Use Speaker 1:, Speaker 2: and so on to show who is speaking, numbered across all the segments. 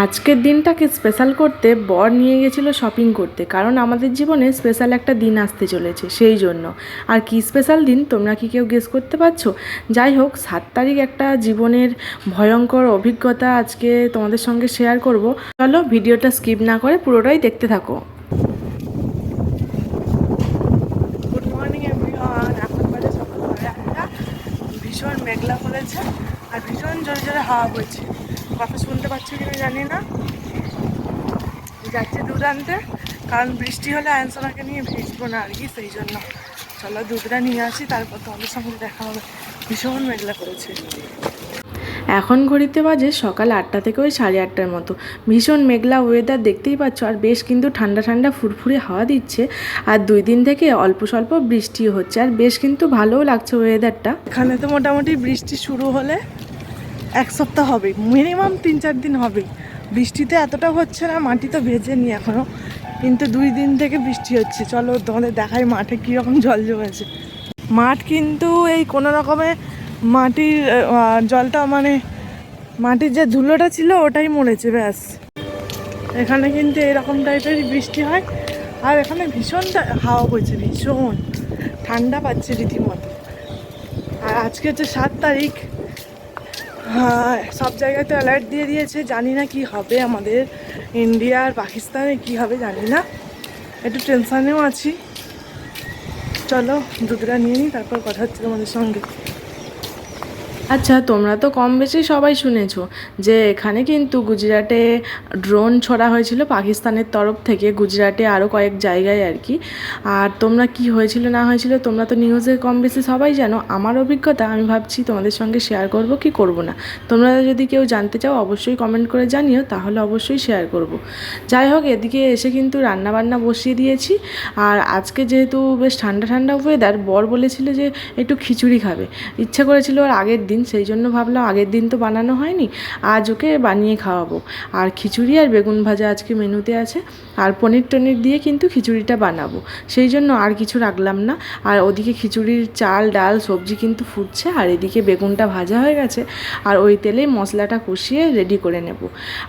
Speaker 1: আজকের দিনটাকে স্পেশাল করতে বর নিয়ে গেছিল শপিং করতে, কারণ আমাদের জীবনে স্পেশাল একটা দিন আসতে চলেছে, সেই জন্য। আর কি স্পেশাল দিন তোমরা কি কেউ গেস করতে পারছ? যাই হোক, সাত তারিখ একটা জীবনের ভয়ঙ্কর অভিজ্ঞতা আজকে তোমাদের সঙ্গে শেয়ার করব। চলো ভিডিওটা স্কিপ না করে পুরোটাই দেখতে থাকো। গুড মর্নিং এখন ভীষণ মেঘলা করেছে, আর ভীষণ জোরে জোরে হাওয়া বইছে। কথা শুনতে পাচ্ছি কিনা জানি না। যাচ্ছি দুধ আনতে কারণ বৃষ্টি হলে আয়নসোনাকে নিয়ে ভিজবো না আর কি সেই জন্য। চলো দুধটা নিয়ে আসি তারপর তোমাদের সঙ্গে দেখা হবে। ভীষণ মেঘলা করেছে। এখন ঘড়িতে বাজে সকাল আটটা থেকে ওই সাড়ে আটটার মতো। ভীষণ মেঘলা ওয়েদার দেখতেই পাচ্ছ আর বেশ কিন্তু ঠান্ডা ঠান্ডা ফুরফুরে হাওয়া দিচ্ছে। আর দুই দিন থেকে অল্প স্বল্প বৃষ্টিও হচ্ছে আর বেশ কিন্তু ভালোও লাগছে ওয়েদারটা এখানে তো মোটামুটি বৃষ্টি শুরু হলে এক সপ্তাহ হবে মিনিমাম তিন চার দিন হবে। বৃষ্টিতে এতটা হচ্ছে না, মাটি তো ভেজেনি এখনও কিন্তু দুই দিন থেকে বৃষ্টি হচ্ছে। চলো তোমাদের দেখাই মাঠে কীরকম জল জমেছে। মাঠ কিন্তু এই কোনো রকমে মাটির জলটা মানে মাটির যে ধুলোটা ছিল ওটাই মরেছে, ব্যাস। এখানে কিন্তু এরকম টাইপেরই বৃষ্টি হয়, আর এখানে ভীষণ হাওয়া বইছে, ভীষণ। ঠান্ডা পাচ্ছে রীতিমতো। আর আজকে হচ্ছে সাত তারিখ হ্যাঁ সব জায়গাতে অ্যালার্ট দিয়ে দিয়েছে, জানি না কি হবে আমাদের ইন্ডিয়া আর পাকিস্তানে কি হবে জানি না। একটু টেনশানেও আছি। চলো দুধটা নিয়ে নিই তারপর কথা হচ্ছে তোমাদের সঙ্গে। আচ্ছা তোমরা তো কম বেশি সবাই শুনেছ যে এখানে কিন্তু গুজরাটে ড্রোন ছড়া হয়েছিল পাকিস্তানের তরফ থেকে, গুজরাটে আরও কয়েক জায়গায় আর কি। আর তোমরা কি হয়েছিল, না হয়েছিল, তোমরা তো নিউজে কম বেশি সবাই জানো। আমার অভিজ্ঞতা, আমি ভাবছি তোমাদের সঙ্গে শেয়ার করব কি করব না। তোমরা যদি কেউ জানতে চাও, অবশ্যই কমেন্ট করে জানিও, তাহলে অবশ্যই শেয়ার করব। যাই হোক, এদিকে এসে কিন্তু রান্না বান্না বসিয়ে দিয়েছি। আর আজকে যেহেতু বেশ ঠান্ডা ঠান্ডা ওয়েদার বর বলেছিল যে একটু খিচুড়ি খাবে। ইচ্ছা করেছিল ওর আগের দিন সেই জন্য ভাবলাম আগের দিন তো বানানো হয়নি, আজ ওকে বানিয়ে খাওয়াবো। আর খিচুড়ি আর বেগুন ভাজা আজকে মেনুতে আছে, আর পনির টনির দিয়ে কিন্তু খিচুড়িটা বানাবো। সেই জন্য আর কিছু রাখলাম না। আর ওদিকে খিচুড়ির চাল, ডাল, সবজি কিন্তু ফুটছে, আর এদিকে বেগুনটা ভাজা হয়ে গেছে, আর ওই তেলেই মশলাটা কষিয়ে রেডি করে নেব।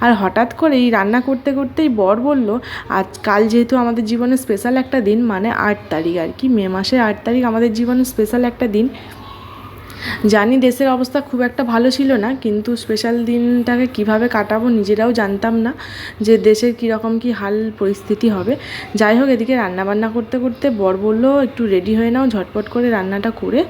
Speaker 1: আর হঠাৎ করে এই রান্না করতে করতেই বর বলল, আজ, কাল যেহেতু আমাদের জীবনে স্পেশাল একটা দিন মানে আট তারিখ আর কি, মে মাসের আট তারিখ আমাদের জীবনে স্পেশাল একটা দিন জানি দেশের অবস্থা খুব একটা ভালো ছিল না, কিন্তু স্পেশাল দিনটাকে কীভাবে কাটাবো নিজেরাও জানতাম না যে দেশের কীরকম কী হাল পরিস্থিতি হবে। যাই হোক, এদিকে রান্না বান্না করতে করতে বর বলল, একটু রেডি হয়ে নাও, ঝটপট করে রান্নাটা করে,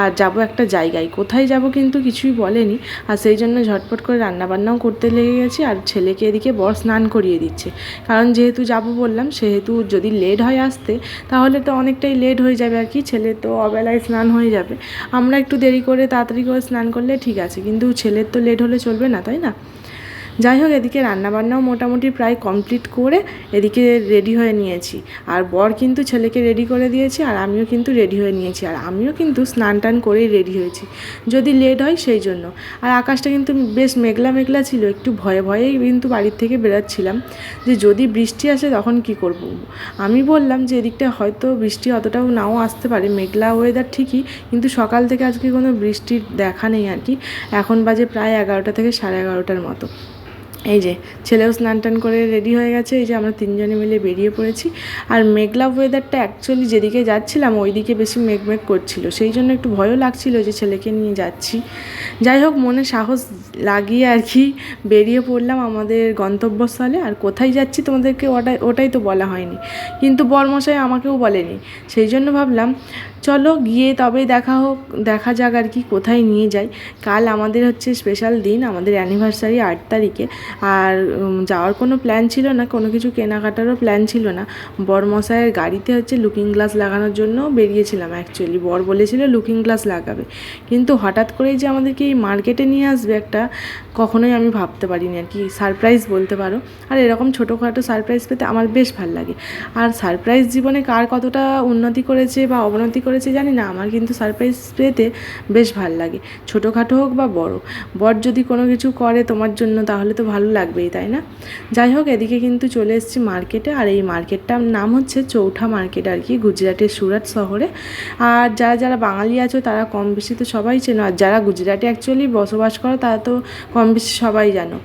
Speaker 1: আর যাব একটা জায়গায়। কোথায় যাব কিন্তু কিছুই বলেনি, আর সেই জন্য ঝটপট করে রান্না বান্নাও করতে লেগে গেছি, আর ছেলেকে এদিকে বর স্নান করিয়ে দিচ্ছে। কারণ যেহেতু যাব বললাম, সেহেতু যদি লেট হয় আসতে, তাহলে তো অনেকটাই লেট হয়ে যাবে আর কি, ছেলে তো অবেলায় স্নান হয়ে যাবে। আমরা একটু দেরি করে তাড়াতাড়ি করে স্নান করলে ঠিক আছে। কিন্তু ছেলের তো লেট হলে চলবে না, তাই না? যাই হোক, এদিকে রান্নাবান্নাও মোটামুটি প্রায় কমপ্লিট করে এদিকে রেডি হয়ে নিয়েছি। আর বর কিন্তু ছেলেকে রেডি করে দিয়েছে আর আমিও কিন্তু রেডি হয়ে নিয়েছি। আর আমিও কিন্তু স্নান টান করেই রেডি হয়েছি। যদি লেট হয় সেই জন্য। আর আকাশটা কিন্তু বেশ মেঘলা মেঘলা ছিল, একটু ভয়ে ভয়েই কিন্তু বাড়ির থেকে বেরোচ্ছিলাম। যে যদি বৃষ্টি আসে তখন কি করব। আমি বললাম যে এদিকটা হয়তো বৃষ্টি অতটাও নাও আসতে পারে, মেঘলা ওয়েদার ঠিকই, কিন্তু সকাল থেকে আজকে কোনো বৃষ্টির দেখা নেই আর কি। এখন বাজে প্রায় এগারোটা থেকে সাড়ে এগারোটার মতো। এই যে, ছেলেও স্নান টান করে রেডি হয়ে গেছে। এই যে আমরা তিনজনে মিলে বেরিয়ে পড়েছি। আর মেঘলা ওয়েদারটা অ্যাকচুয়ালি যেদিকে যাচ্ছিলাম ওই দিকে বেশি মেঘ মেঘ করছিল। সেই জন্য একটু ভয়ও লাগছিল যে ছেলেকে নিয়ে যাচ্ছি। যাই হোক, মনে সাহস লাগিয়ে আর কি বেরিয়ে পড়লাম আমাদের গন্তব্যস্থলে। আর কোথায় যাচ্ছি তোমাদেরকে ওটাই ওটাই তো বলা হয়নি। কিন্তু বরমশাই আমাকেও বলেনি। সেই জন্য ভাবলাম, চলো গিয়ে তবে দেখা হোক, দেখা যাক আর কি কোথায় নিয়ে যাই। কাল আমাদের হচ্ছে স্পেশাল দিন, আমাদের অ্যানিভার্সারি আট তারিখে। আর যাওয়ার কোনো প্ল্যান ছিল না, কোনো কিছু কেনাকাটারও প্ল্যান ছিল না। বরমশাইয়ের গাড়িতে হচ্ছে লুকিং গ্লাস লাগানোর জন্য বেরিয়েছিলাম অ্যাকচুয়ালি বর বলেছিল লুকিং গ্লাস লাগাবে। কিন্তু হঠাৎ করেই যে আমাদেরকে এই মার্কেটে নিয়ে আসবে একটা, কখনোই আমি ভাবতে পারিনি আর কি। সারপ্রাইজ বলতে পারো। আর এরকম ছোটোখাটো সারপ্রাইজ পেতে আমার বেশ ভালো লাগে। আর সারপ্রাইজ জীবনে কার কতটা উন্নতি করেছে বা অবনতি করেছে জানি না। আমার কিন্তু সারপ্রাইজ পেতে বেশ ভালো লাগে। ছোটোখাটো হোক বা বড়। বর যদি কোনো কিছু করে তোমার জন্য তাহলে তো ভালো লাগবেই, তাই না? যাই হোক, এদিকে কিন্তু চলে এসেছি মার্কেটে, আর এই মার্কেটটার নাম হচ্ছে চৌঠা মার্কেট আর কি, গুজরাটের সুরাট শহরে। আর যারা যারা বাঙালি আছো, তারা কম বেশি তো সবাই চেনো, আর যারা গুজরাটে অ্যাকচুয়ালি বসবাস করো, তারা তো কম বেশি সবাই জানো।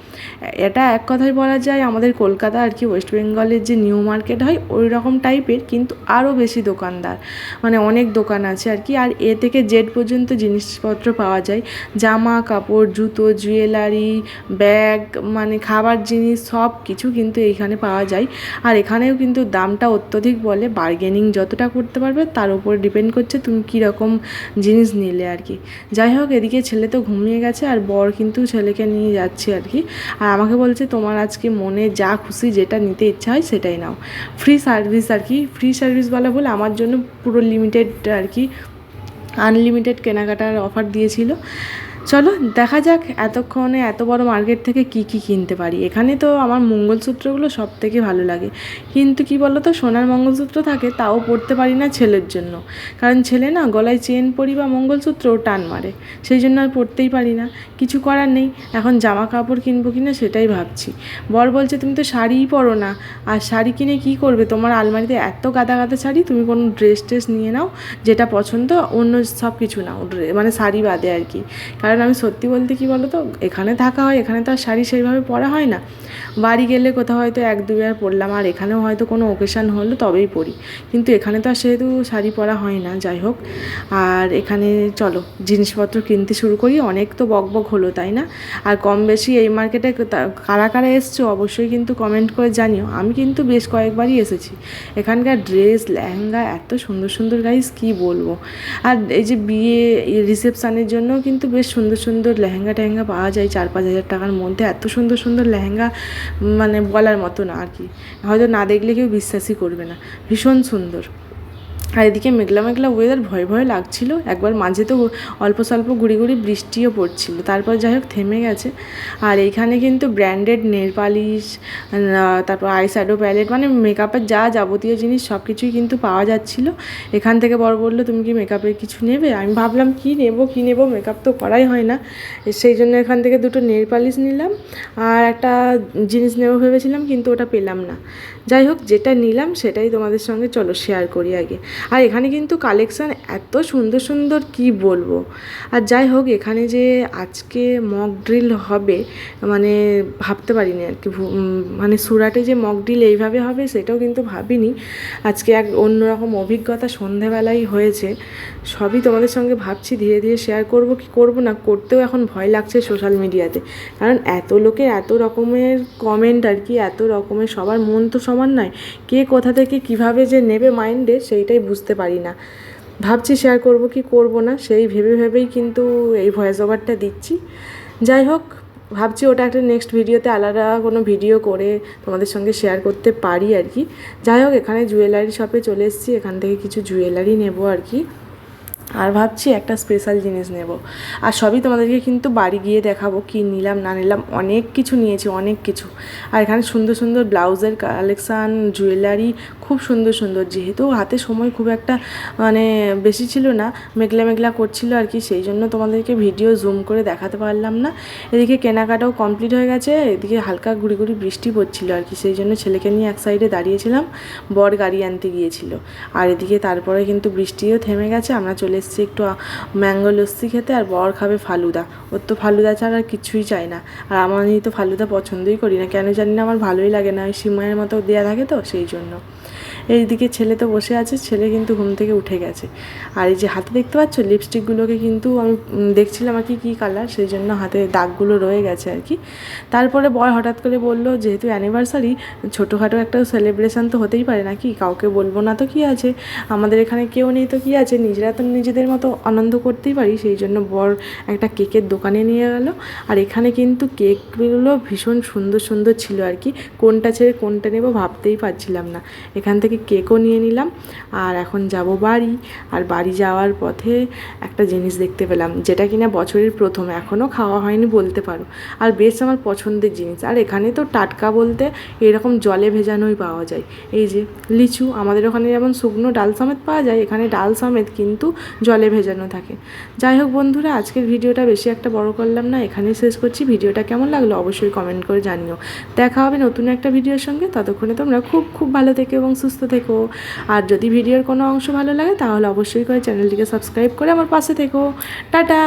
Speaker 1: এটা এক কথায় বলা যায়, আমাদের কলকাতা আর কি, ওয়েস্ট বেঙ্গলের যে নিউ মার্কেট হয়, ওই রকম টাইপের, কিন্তু আরও বেশি দোকানদার। মানে অনেক দোকান আছে আর কি, আর এ থেকে জেড পর্যন্ত জিনিসপত্র পাওয়া যায়। জামা, কাপড়, জুতো, জুয়েলারি, ব্যাগ মানে খাবার, জিনিস, সব কিছু কিন্তু এইখানে পাওয়া যায়। আর এখানেও কিন্তু দামটা অত্যধিক বলে বার্গেনিং যতটা করতে পারবে তার উপর ডিপেন্ড করছে তুমি কীরকম জিনিস নিলে আর কি। যাই হোক, এদিকে ছেলে তো ঘুমিয়ে গেছে আর বর কিন্তু ছেলেকে নিয়ে যাচ্ছে আর কি। আর আমাকে বলছে, তোমার আজকে মনে যা খুশি যেটা নিতে ইচ্ছা হয় সেটাই নাও। ফ্রি সার্ভিস আর কি। ফ্রি সার্ভিস বলা বলে আমার জন্য পুরো লিমিটেড আর কি। আনলিমিটেড কেনাকাটার অফার দিয়েছিল। চলো, দেখা যাক এতক্ষণে এত বড় মার্কেট থেকে কি কি কিনতে পারি। এখানে তো আমার মঙ্গলসূত্রগুলো সব থেকে ভালো লাগে। কিন্তু কি বলো তো সোনার মঙ্গলসূত্র থাকে, তাও পরতে পারি না ছেলের জন্য। কারণ ছেলে না, গলায় চেন পরি বা মঙ্গলসূত্র টান মারে। সেই জন্য আর পরতেই পারি না। কিছু করার নেই। এখন জামা কাপড় কিনবো কিনা সেটাই ভাবছি। বর বলছে, তুমি তো শাড়িই পরো না। আর শাড়ি কিনে কি করবে? তোমার আলমারিতে এত গাদা গাদা শাড়ি, তুমি কোনো ড্রেস ট্রেস নিয়ে নাও, যেটা পছন্দ, অন্য সব কিছু নাও মানে শাড়ি বাদে আর কি। কারণ আমি সত্যি বলতে কি বলো তো এখানে থাকা হয়, এখানে তো আর শাড়ি সেইভাবে পরা হয় না। বাড়ি গেলে কোথাও হয়তো এক দুবার পরলাম, আর এখানেও হয়তো কোনো ওকেশান হলো তবেই পরি। কিন্তু এখানে তো আর সেহেতু শাড়ি পরা হয় না, যাই হোক। আর এখানে চলো, জিনিসপত্র কিনতে শুরু করি, অনেক তো বক বক হলো, তাই না? আর কম বেশি এই মার্কেটে কারা কারা এসছো অবশ্যই কিন্তু কমেন্ট করে জানিও। আমি কিন্তু বেশ কয়েকবারই এসেছি। এখানকার ড্রেস লেহেঙ্গা, এত সুন্দর সুন্দর গাইস কি বলব? আর এই যে বিয়ে রিসেপশানের জন্য কিন্তু বেশ সুন্দর সুন্দর সুন্দর লেহেঙ্গা টেহেঙ্গা পাওয়া যায় চার পাঁচ হাজার টাকার মধ্যে। এত সুন্দর সুন্দর লেহেঙ্গা মানে বলার মতো না আর কি। হয়তো না দেখলে কেউ বিশ্বাসই করবে না। ভীষণ সুন্দর। আর এদিকে মেঘলা মেঘলা ওয়েদার ভয় ভয় লাগছিল। একবার মাঝে তো অল্প স্বল্প গুড়ি গুড়ি বৃষ্টিও পড়ছিল। তারপর যাই হোক থেমে গেছে। আর এইখানে কিন্তু ব্র্যান্ডেড নেল পালিশ তারপর আই শ্যাডো প্যালেট মানে মেকআপের যা যাবতীয় জিনিস সব কিছুই কিন্তু পাওয়া যাচ্ছিল। এখান থেকে বড় বলল, তুমি কি মেকআপের কিছু নেবে? আমি ভাবলাম, কি নেব কি নেব? মেকআপ তো করাই হয় না। সেই জন্য এখান থেকে দুটো নেল পালিশ নিলাম। আর একটা জিনিস নেব ভেবেছিলাম, কিন্তু ওটা পেলাম না। যাই হোক, যেটা নিলাম সেটাই তোমাদের সঙ্গে, চলো শেয়ার করি আগে। আর এখানে কিন্তু কালেকশান এত সুন্দর সুন্দর, কি বলব? আর যাই হোক, এখানে যে আজকে মক ড্রিল হবে মানে ভাবতে পারিনি আর কি মানে সুরাটে যে মক ড্রিল এইভাবে হবে সেটাও কিন্তু ভাবিনি। আজকে এক অন্যরকম অভিজ্ঞতা সন্ধেবেলাই হয়েছে, সবই তোমাদের সঙ্গে ভাবছি, ধীরে ধীরে শেয়ার করব, কি করব না করতেও এখন ভয় লাগছে সোশ্যাল মিডিয়াতে কারণ এত লোকের এত রকমের কমেন্ট আর কি, এত রকমের সবার মন তো সমান নয়। কে কোথা থেকে কীভাবে যে নেবে মাইন্ডে সেইটাই বুঝতে পারি না। ভাবছি শেয়ার করব কি করব না, সেই ভেবে ভেবেই কিন্তু এই ভয়েস ওভারটা দিচ্ছি। যাই হোক, ভাবছি ওটা একটা নেক্সট ভিডিওতে আলাদা কোনো ভিডিও করে তোমাদের সঙ্গে শেয়ার করতে পারি আর কি। যাই হোক, এখানে জুয়েলারি শপে চলে এসেছি, এখান থেকে কিছু জুয়েলারি নেব আর কি। আর ভাবছি একটা স্পেশাল জিনিস নেব। আর সবই তোমাদেরকে কিন্তু বাড়ি গিয়ে দেখাবো কি নিলাম, না নিলাম, অনেক কিছু নিয়েছি, অনেক কিছু। আর এখানে সুন্দর সুন্দর ব্লাউজের কালেকশান জুয়েলারি খুব সুন্দর সুন্দর। যেহেতু হাতে সময় খুব একটা মানে বেশি ছিল না, মেঘলা মেঘলা করছিল আর কি, সেই জন্য তোমাদেরকে ভিডিও জুম করে দেখাতে পারলাম না। এদিকে কেনাকাটাও কমপ্লিট হয়ে গেছে, এদিকে হালকা গুড়ি গুড়ি বৃষ্টি পড়ছিল আর কি, সেই জন্য ছেলেকে নিয়ে এক সাইডে দাঁড়িয়েছিলাম, বর গাড়ি আনতে গিয়েছিল। আর এদিকে তারপরে কিন্তু বৃষ্টিও থেমে গেছে, আমরা চলে এসেছি একটু ম্যাঙ্গো লস্যি খেতে আর বর খাবে ফালুদা। ওর তো ফালুদা ছাড়া আর কিছুই চাই না। আর আমি তো ফালুদা পছন্দই করি না। কেন জানি না আমার ভালোই লাগে না। ওই সিমাইয়ের মতো দেওয়া থাকে তো, সেই জন্য। এইদিকে ছেলে তো বসে আছে, ছেলে কিন্তু ঘুম থেকে উঠে গেছে। আর এই যে হাতে দেখতে পাচ্ছ লিপস্টিকগুলোকে কিন্তু আমি দেখছিলাম আর কি কী কালার সেই জন্য হাতে দাগগুলো রয়ে গেছে আর কি। তারপরে বর হঠাৎ করে বলল, যেহেতু অ্যানিভার্সারি ছোটোখাটো একটা সেলিব্রেশন তো হতেই পারে নাকি? কাউকে বলব না তো কী আছে? আমাদের এখানে কেউ নেই তো কী আছে? নিজেরা তো নিজেদের মতো আনন্দ করতেই পারি। সেই জন্য বর একটা কেকের দোকানে নিয়ে গেল। আর এখানে কিন্তু কেকগুলো ভীষণ সুন্দর সুন্দর ছিল আর কি। কোনটা ছেড়ে কোনটা নেব ভাবতেই পারছিলাম না। এখান থেকে থেকে কেকও নিয়ে নিলাম। আর এখন যাব বাড়ি। আর বাড়ি যাওয়ার পথে একটা জিনিস দেখতে পেলাম, যেটা কিনা বছরের প্রথম এখনও খাওয়া হয়নি বলতে পারো। আর বেশ আমার পছন্দের জিনিস। আর এখানে তো টাটকা বলতে এরকম জলে ভেজানোই পাওয়া যায়। এই যে লিচু, আমাদের ওখানে যেমন শুকনো ডাল সমেত পাওয়া যায়, এখানে ডাল সমেত কিন্তু জলে ভেজানো থাকে। যাই হোক বন্ধুরা, আজকের ভিডিওটা বেশি একটা বড় করলাম না, এখানেই শেষ করছি। ভিডিওটা কেমন লাগল অবশ্যই কমেন্ট করে জানিও। দেখা হবে নতুন একটা ভিডিওর সঙ্গে, ততক্ষণে তোমরা খুব খুব ভালো থেকো এবং সুস্থ থেকো। আর যদি ভিডিওর কোনো অংশ ভালো লাগে, তাহলে অবশ্যই করে চ্যানেলটিকে সাবস্ক্রাইব করে আমার পাশে থেকো। টাটা!